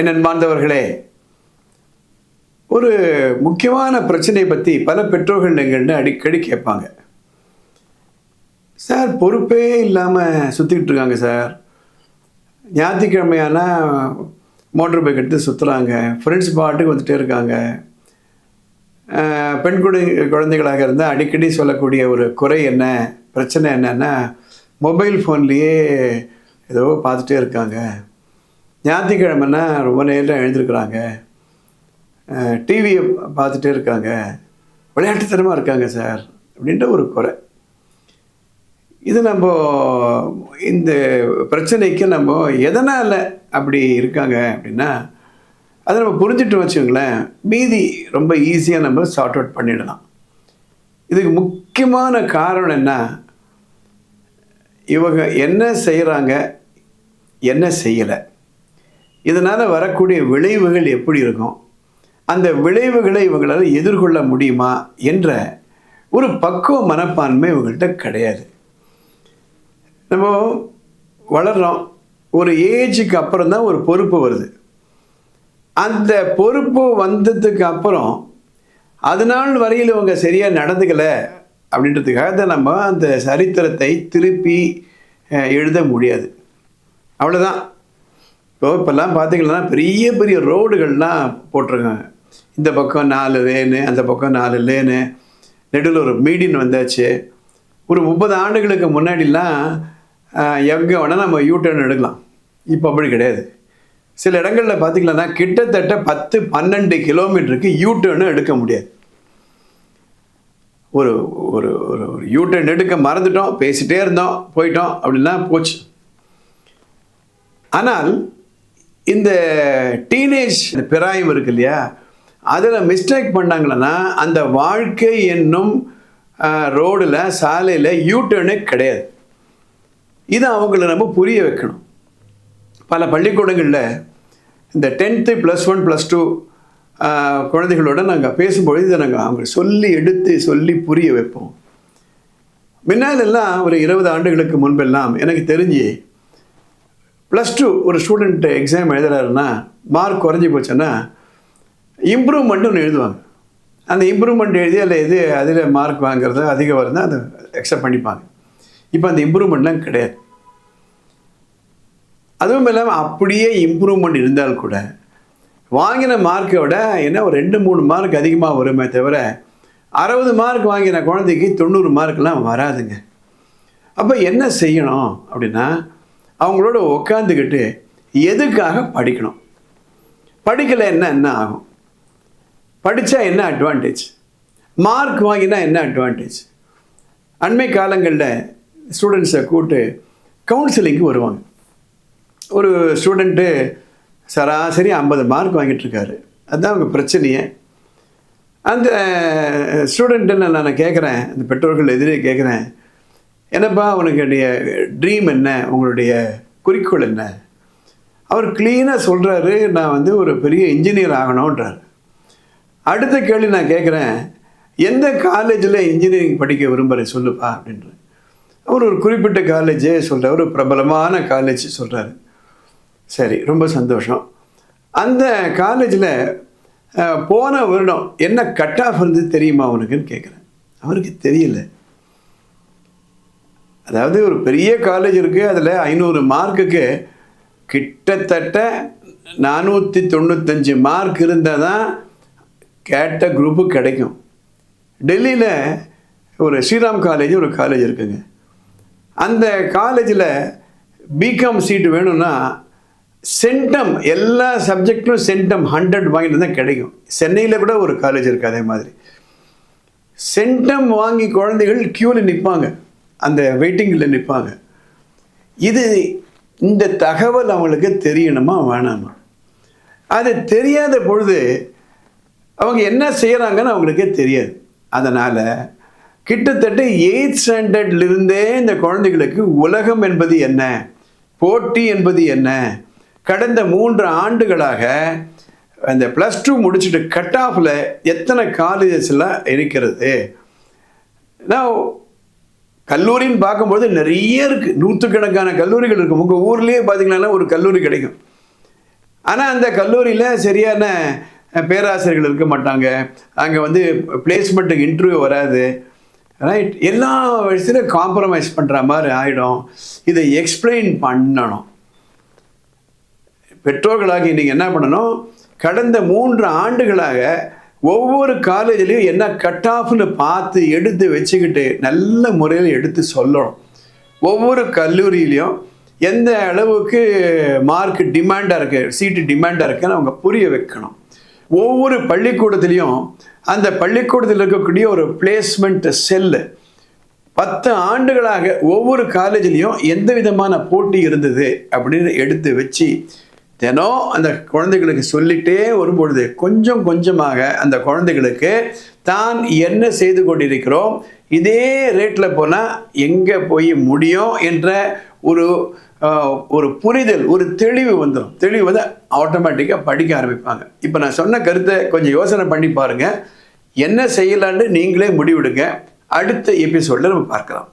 என் அன்பார்ந்தவர்களே ஒரு முக்கியமான பிரச்சனையை பற்றி பல பெற்றோர்கள் எங்கள்னு அடிக்கடி கேட்பாங்க. சார் பொறுப்பே இல்லாமல் சுற்றிக்கிட்டு இருக்காங்க சார். ஞாயிற்றுக்கிழமையானா மோட்டர் பைக் எடுத்து சுற்றுறாங்க ஃப்ரெண்ட்ஸ் பாட்டுக்கு வந்துகிட்டே இருக்காங்க. பெண் குழந்தை குழந்தைகளாக இருந்தால் அடிக்கடி சொல்லக்கூடிய ஒரு குறை என்ன பிரச்சனை என்னென்னா மொபைல் ஃபோன்லேயே ஏதோ பார்த்துட்டே இருக்காங்க. ஞாயிற்றுக்கிழமைன்னா ரொம்ப நேரம் எழுந்திருக்கிறாங்க. டிவியை பார்த்துட்டே இருக்காங்க. விளையாட்டுத்தனமாக இருக்காங்க சார் அப்படின்ற ஒரு குறை. இது நம்ம இந்த பிரச்சனைக்கு நம்ம எதனால் அப்படி இருக்காங்க அப்படின்னா அதை நம்ம புரிஞ்சுட்டு வச்சுங்களேன் மீதி ரொம்ப ஈஸியாக நம்ம சார்ட் அவுட் பண்ணிடலாம். இதுக்கு முக்கியமான காரணம் என்ன? இவங்க என்ன செய்கிறாங்க என்ன செய்யலை? இதனால் வரக்கூடிய விளைவுகள் எப்படி இருக்கும்? அந்த விளைவுகளை இவங்களால் எதிர்கொள்ள முடியுமா? என்ற ஒரு பக்குவ மனப்பான்மை இவங்கள்ட்ட கிடையாது. நம்ம வளர்கிறோம் ஒரு ஏஜுக்கு அப்புறம் தான் ஒரு பொறுப்பு வருது. அந்த பொறுப்பு வந்ததுக்கு அப்புறம் அது நாள் வரையில் இவங்க சரியாக நடந்துக்கலை அப்படின்றதுக்காக தான் நம்ம அந்த சரித்திரத்தை திருப்பி எழுத முடியாது. அவ்வளோதான் இப்போ இப்போல்லாம் பார்த்தீங்கன்னா பெரிய பெரிய ரோடுகள்லாம் போட்டிருக்காங்க. இந்த பக்கம் நாலு லேனு அந்த பக்கம் நாலு லேனு நெடுவில் ஒரு மீடியன் வந்தாச்சு. ஒரு முப்பது ஆண்டுகளுக்கு முன்னாடிலாம் எங்கே வேணால் நம்ம யூ டர்ன் எடுக்கலாம். இப்போ அப்படி கிடையாது. சில இடங்களில் பார்த்தீங்கன்னா கிட்டத்தட்ட பத்து பன்னெண்டு கிலோமீட்டருக்கு யூ டர்னு எடுக்க முடியாது. ஒரு ஒரு ஒரு யூ டர்ன் எடுக்க மறந்துட்டோம் பேசிகிட்டே இருந்தோம் போயிட்டோம் அப்படின்னா போச்சு. ஆனால் இந்த டீனேஜ் பிராயம் இருக்கு இல்லையா? அதில் மிஸ்டேக் பண்ணாங்களன்னா அந்த வாழ்க்கை என்னும் ரோடில் சாலையில் யூட்டர்னே கிடையாது. இதை அவங்கள நம்ம புரிய வைக்கணும். பல பள்ளிக்கூடங்களில் இந்த tenth plus one plus two குழந்தைகளோட நாங்கள் பேசும்பொழுது இதை நாங்கள் அவங்க சொல்லி எடுத்து சொல்லி புரிய வைப்போம். முன்னாலெல்லாம் ஒரு இருபது ஆண்டுகளுக்கு முன்பெல்லாம் எனக்கு தெரிஞ்சு ப்ளஸ் டூ ஒரு ஸ்டூடெண்ட் எக்ஸாம் எழுதுறாருன்னா மார்க் குறைஞ்சி போச்சுன்னா இம்ப்ரூவ்மெண்ட்னு ஒன்று எழுதுவாங்க. அந்த இம்ப்ரூவ்மெண்ட் எழுதி அதில் எது அதில் மார்க் வாங்குறது அதிகம் வருதுன்னா அதை அக்செப்ட் பண்ணிப்பாங்க. இப்போ அந்த இம்ப்ரூவ்மெண்ட்லாம் கிடையாது. அதுவும் இல்லாமல் அப்படியே இம்ப்ரூவ்மெண்ட் இருந்தால் கூட வாங்கின மார்க்கை விட என்ன ஒரு ரெண்டு மூணு மார்க் அதிகமாக வருமே தவிர அறுபது மார்க் வாங்கின குழந்தைக்கு தொண்ணூறு மார்க்லாம் வராதுங்க. அப்போ என்ன செய்யணும் அப்படின்னா அவங்களோட உட்காந்துக்கிட்டு எதுக்காக படிக்கணும்? படிக்கலை என்ன என்ன ஆகும்? படித்தா என்ன அட்வான்டேஜ் மார்க் வாங்கினா என்ன அட்வான்டேஜ் அண்மை காலங்களில் ஸ்டூடெண்ட்ஸை கூப்பிட்டு கவுன்சிலிங்க்கு வருவாங்க. ஒரு ஸ்டூடெண்ட்டு சராசரி ஐம்பது மார்க் வாங்கிட்டுருக்காரு அதுதான் அவங்க பிரச்சனையே. அந்த ஸ்டூடெண்ட்டு நான் கேட்குறேன் அந்த பெற்றோர்கள் எதிரே கேட்குறேன் என்னப்பா உனக்குடைய ட்ரீம் என்ன? உங்களுடைய குறிக்கோள் என்ன? அவர் க்ளீனாக சொல்கிறாரு நான் வந்து ஒரு பெரிய இன்ஜினியர் ஆகணுன்றார் அடுத்த கேள்வி நான் கேட்குறேன் எந்த காலேஜில் இன்ஜினியரிங் படிக்க விரும்புகிறேன் சொல்லுப்பா அப்படின்ற அவர் ஒரு குறிப்பிட்ட காலேஜே சொல்கிறார் ஒரு பிரபலமான காலேஜ் சொல்கிறாரு சரி ரொம்ப சந்தோஷம். அந்த காலேஜில் போன வருடம் என்ன கட் ஆஃப் இருந்து தெரியுமா அவனுக்குன்னு கேட்குறேன். அவருக்கு தெரியல. அதாவது ஒரு பெரிய காலேஜ் இருக்குது அதில் ஐநூறு மார்க்குக்கு கிட்டத்தட்ட நானூற்றி தொண்ணூத்தஞ்சு மார்க் இருந்தால் தான் கேட்ட குரூப்பு கிடைக்கும். டெல்லியில் ஒரு ஸ்ரீராம் காலேஜ் ஒரு காலேஜ் இருக்குங்க. அந்த காலேஜில் பிகாம் சீட்டு வேணும்னா சென்டம் எல்லா சப்ஜெக்டும் சென்டம் ஹண்ட்ரட் வாங்கிட்டு தான் கிடைக்கும். சென்னையில் கூட ஒரு காலேஜ் இருக்குது அதே மாதிரி. சென்டம் வாங்கி குழந்தைகள் க்யூவில் நிற்பாங்க அந்த வெயிட்டிங்கில் நிற்பாங்க இது இந்த தகவல் அவங்களுக்கு தெரியணுமா வேணாமா? அது தெரியாத பொழுது அவங்க என்ன செய்கிறாங்கன்னு அவங்களுக்கே தெரியாது. அதனால் கிட்டத்தட்ட எயித் ஸ்டாண்டர்ட்லேருந்தே இந்த குழந்தைகளுக்கு உலகம் என்பது என்ன போட்டி என்பது என்ன கடந்த மூன்று ஆண்டுகளாக அந்த ப்ளஸ் டூ முடிச்சுட்டு கட் ஆஃபில் எத்தனை காலேஜஸ்லாம் இருக்கிறது? நான் கல்லூரின்னு பார்க்கும்போது நிறைய இருக்குது நூற்றுக்கணக்கான கல்லூரிகள் இருக்கும் உங்கள் ஊர்லேயே பார்த்தீங்கன்னா ஒரு கல்லூரி கிடைக்கும். ஆனால் அந்த கல்லூரியில் சரியான பேராசிரியர்கள் இருக்க மாட்டாங்க. அங்கே வந்து பிளேஸ்மெண்ட்டுக்கு இன்டர்வியூ வராது. ரைட் எல்லா விஷயத்திலும் காம்ப்ரமைஸ் பண்ணுற மாதிரி ஆகிடும் இதை எக்ஸ்பிளைன் பண்ணணும். பெற்றோர்களாகி நீங்கள் என்ன பண்ணணும்? கடந்த மூன்று ஆண்டுகளாக ஒவ்வொரு காலேஜ்லேயும் என்ன கட் ஆஃப்னு பார்த்து எடுத்து வச்சுக்கிட்டு நல்ல முறையில் எடுத்து சொல்லணும். ஒவ்வொரு கல்லூரியிலையும் எந்த அளவுக்கு மார்க் டிமாண்டாக இருக்குது சீட்டு டிமாண்டாக இருக்குன்னு அவங்க புரிய வைக்கணும். ஒவ்வொரு பள்ளிக்கூடத்துலேயும் அந்த பள்ளிக்கூடத்தில் இருக்கக்கூடிய ஒரு பிளேஸ்மெண்ட் செல்லு பத்து ஆண்டுகளாக ஒவ்வொரு காலேஜ்லேயும் எந்த விதமான போட்டி இருந்தது அப்படின்னு எடுத்து வச்சு தினம் அந்த குழந்தைகளுக்கு சொல்லிட்டே வரும்பொழுது கொஞ்சம் கொஞ்சமாக அந்த குழந்தைகளுக்கு தான் என்ன செய்து கொண்டிருக்கிறோம்? இதே ரேட்டில் போனால் எங்கே போய் முடியும்? என்ற ஒரு ஒரு புரிதல் ஒரு தெளிவு வந்துடும் தெளிவு வந்து ஆட்டோமேட்டிக்காக படிக்க ஆரம்பிப்பாங்க. இப்போ நான் சொன்ன கருத்தை கொஞ்சம் யோசனை பண்ணி பாருங்கள் என்ன செய்யலான்னு நீங்களே முடிவெடுங்க. அடுத்த எபிசோடில் நம்ம பார்க்கலாம்.